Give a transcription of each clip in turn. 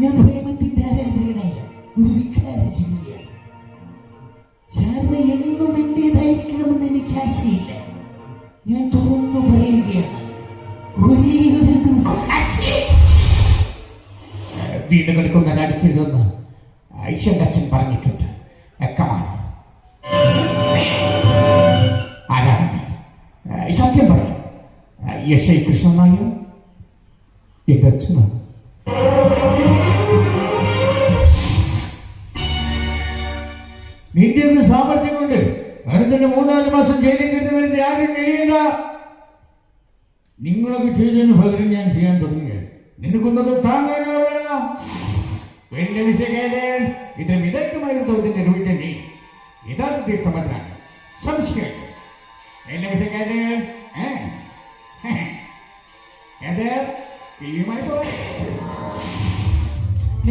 ഞാൻ പ്രേമത്തിന്റെ ആരാധകനല്ല ഒരു വികാര ജീവിയാണ്. എന്നും എന്റേതായിരിക്കണമെന്ന് എനിക്ക് ആശയില്ല ഞാൻ തുറന്നു പറയുകയാണ്. ഒരേ ഒരു ദിവസം! വീട് കിടക്കുന്ന അടിക്കരുതെന്ന് ഐശ്വര്യ അച്ഛൻ പറഞ്ഞിട്ടുണ്ട്. എക്കമാണ് ആരാണ് സത്യം പറയും. യശൈ കൃഷ്ണനായോ എന്റെ അച്ഛനാണ്. നിന്റെയൊക്കെ സാമർഥ്യം കൊണ്ട് അതിന്റെ മൂന്നാൽ മാസം ജയിലിൽ കിട്ടുന്നവരുടെ ആരും കഴിയില്ല നിങ്ങളൊക്കെ ചെയ്തതിന് പകരം ഞാൻ ചെയ്യാൻ തുടങ്ങിയത് നിനക്കൊന്നത് താങ്ങാനോ വേണം എന്റെ വിശകേതൻ ഇത് വിദഗ്ധമായ തോതിൽ നിർവഹിച്ച നീ. യഥാർത്ഥത്തിൽ സമർത്ഥനാണ് സംശയം എന്റെ വിശകേതൻ പോയി നീ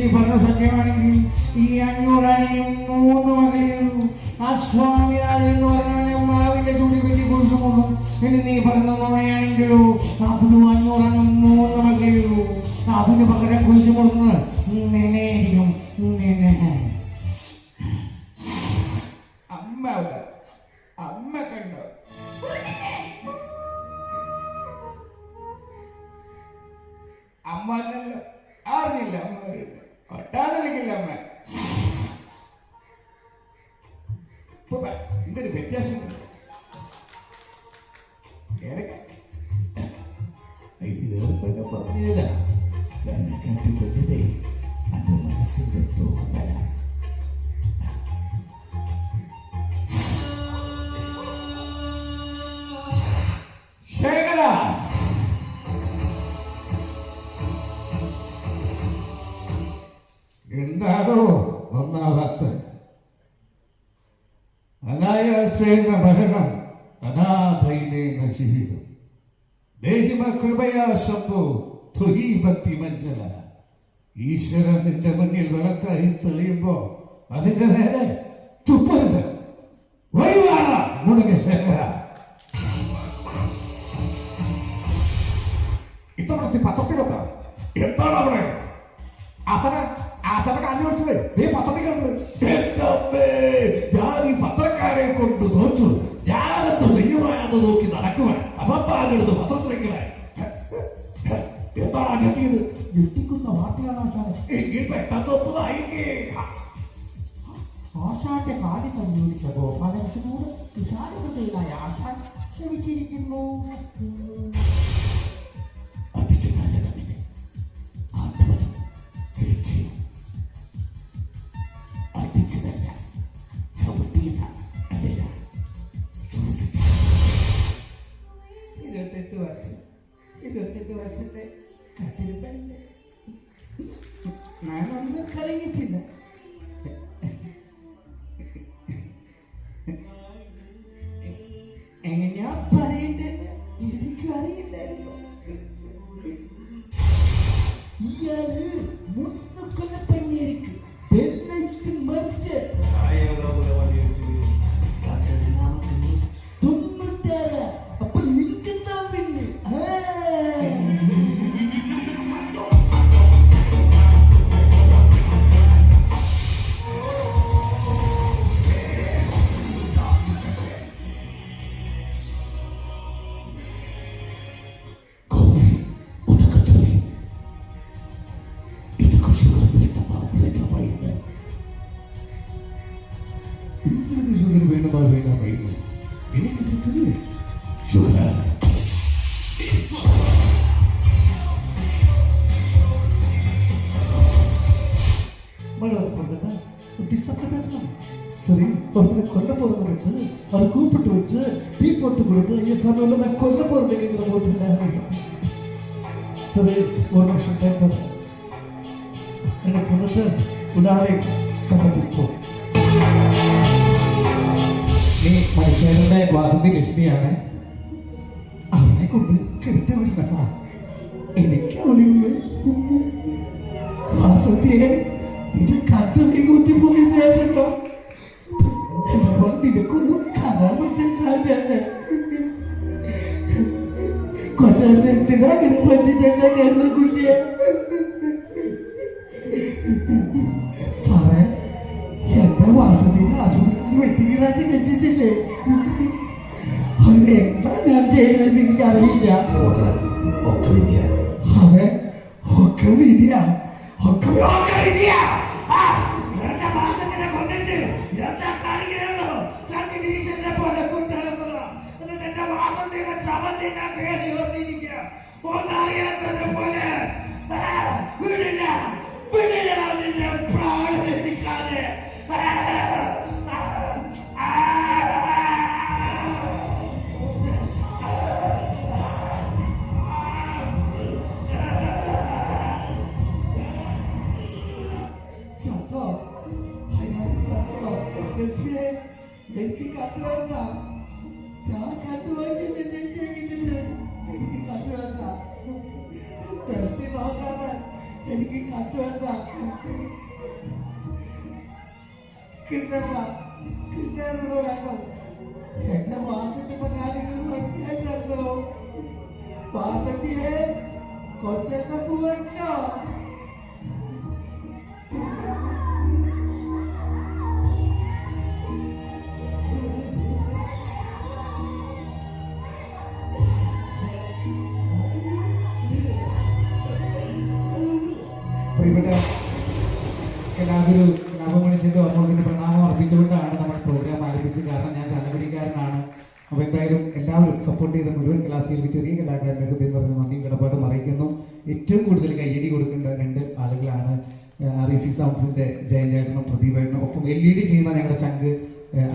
പറഞ്ഞ സത്യമാണെങ്കിൽ ഈ അഞ്ഞൂറാണെങ്കിൽ മൂന്ന് മകളിയുള്ളൂ ആ സ്വാമിനാഥൻ എന്ന് പറഞ്ഞാൽ മാവിന്റെ ചൂടി വെട്ടി കുറിച്ചു കൊള്ളും ഇനി നീ പറഞ്ഞ നുണയാണെങ്കിലോ അതിനും അഞ്ഞൂറാണ് മൂന്ന് മകളിയുള്ളൂ അതിന് പകരം കുറിച്ചു കൊടുക്കുന്നത് ഇപ്പൊ എന്തൊരു വ്യത്യാസം. പറഞ്ഞില്ല എന്താണോ? അനായാസേന ഭരണം അനാഥൈനേന ജീവിതം ദേഹിമ കൃപയാ സമ്പോ ത്വഹി ഭക്തി മഞ്ചല ഈശ്വരൻ നിന്റെ മുന്നിൽ വിളക്കായി തെളിയുമ്പോ അതിന്റെ നേരെ തുപ്പരുത്. വഴിവാറ ശേഖര ഇത്തവണത്തെ പത്രത്തിലൊക്കെ എന്താണ് അവിടെ? ആസന ആസന കാഞ്ഞു പഠിച്ചത്. നീ പത്രത്തിൽ കണ്ടു പത്രക്കാരെ കൊണ്ട് തോറ്റു ഞാനെന്ത് ചെയ്യുവാന്ന് നോക്കി നടക്കുവാൻ. അപ്പപ്പാരെടുത്ത് പത്രത്തിലേക്കണേ എന്താണ് ഞെട്ടിയത് ഞെട്ടിക്കുന്ന വാർത്തയാണ് ആശാനെ എങ്കിൽ പെട്ടെന്ന് ഒന്ന് വായിക്കേ ആശാന്റെ കാര്യം അന്വേഷിച്ച ഗോപാലകൃഷ്ണനോട്? വിശാലഹൃദയനായ ആശാൻ ക്ഷമിച്ചിരിക്കുന്നു. അടിച്ചു നല്ലതിനെ ആണ്ടവനും சரி ஒருத்தரை கொல்ல போறத வச்சு அவரை கூப்பிட்டு வச்சு டீ போட்டு கொடுத்து ஐயா சாமி நான் கொல்ல போறது கேட்கிற போது சரி ஒரு நிமிஷம் டைம் எனக்கு வந்துட்டு உடாலை கதை போ നീ മനുഷ്യരുടെ വാസന്തി ലക്ഷ്മിയാണ് അവനെ കൊണ്ട് കെടുത്ത വിഷമ എനിക്ക് അവളിന്ന് വാസത്തിയെ ഇത് കട്ടളി കുത്തി പോയി നേരിട്ടോ അപ്പോൾ നിനക്കൊന്നും കാണാൻ പറ്റില്ല കൊച്ചറിനെ എന്തിനാ അങ്ങനെ പറ്റിച്ചെന്നെ കേരള കുട്ടിയെ സാറേ എന്റെ വാസത്തിന് ആശുപത്രി വെട്ടിക്കലാക്കി കെട്ടിച്ചില്ലേ അതിന് എന്താ ഞാൻ ചെയ്യണമെന്ന് എനിക്കറിയില്ല അതെ ഒക്കെ വിധിയ ഒക്കെ ഒക്കെ വിധിയ എന്റെ മാസത്തിന്റെ ചവത്തിന്റെ കയറി വന്നിരിക്കുക ഒന്നറിയാത്തത് പോലെ ആ, വിടില്ല വിടില്ല നിന്നെ പ്രാണം എത്തിക്കാതെ ആ, ആ, ആ, ആ. ചത്തോ അയാൾ ചത്തോ ലക്ഷ്മിയെ എനിക്ക് കണ്ടുവേണ്ട ഞാൻ കണ്ടുവായിച്ചിട്ട് കിട്ടിയത് എനിക്ക് കണ്ടുവേണ്ട ടെസ്റ്റ് നോക്കാതെ എനിക്ക് കണ്ടുവേണ്ട കൃഷ്ണ കൃഷ്ണനോട് വേണം എന്റെ വാസത്തിന്റെ കാര്യങ്ങൾ മനസ്സിലാക്കണോ വാസന്തിയെ കൊച്ചെണ്ണ എല്ലാവരും സപ്പോർട്ട് ചെയ്ത മുഴുവൻ കലാശീലിക്ക് ചെറിയ കലാകാരന്റെ ഹൃദയം പറഞ്ഞ നന്ദിയും കിടപ്പാട് അറിയിക്കുന്നു. ഏറ്റവും കൂടുതൽ കയ്യടി കൊടുക്കേണ്ട രണ്ട് ആളുകളാണ് ആർ ഇ സി സൗണ്ട്സിന്റെ ജയൻചേട്ടനും പ്രദീപേട്ടനും ഒപ്പം എൽ ഇ ഡി ചെയ്യുന്ന ഞങ്ങളുടെ ശങ്ക്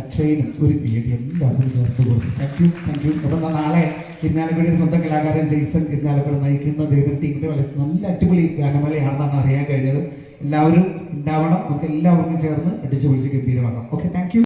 അക്ഷയിനും ഒരു എഡി എല്ലാവരും ചേർത്ത് കൊടുത്തു താങ്ക് യു താങ്ക് യു അപ്പം നാളെ ഇരിഞ്ഞാലക്കുടിയുടെ സ്വന്തം കലാകാരൻ ജെയ്സൺ ഇരിഞ്ഞാലക്കുടി നയിക്കുന്ന ദേവൻ ടീമിന്റെ വളരെ നല്ല അടിപൊളി ഗാനമേളയാണെന്നാണ് അറിയാൻ കഴിഞ്ഞത്. എല്ലാവരും ഉണ്ടാവണം. നമുക്ക് എല്ലാവർക്കും ചേർന്ന് അടിച്ചു പൊളിച്ച് ഗംഭീരമാക്കാം ഓക്കെ താങ്ക്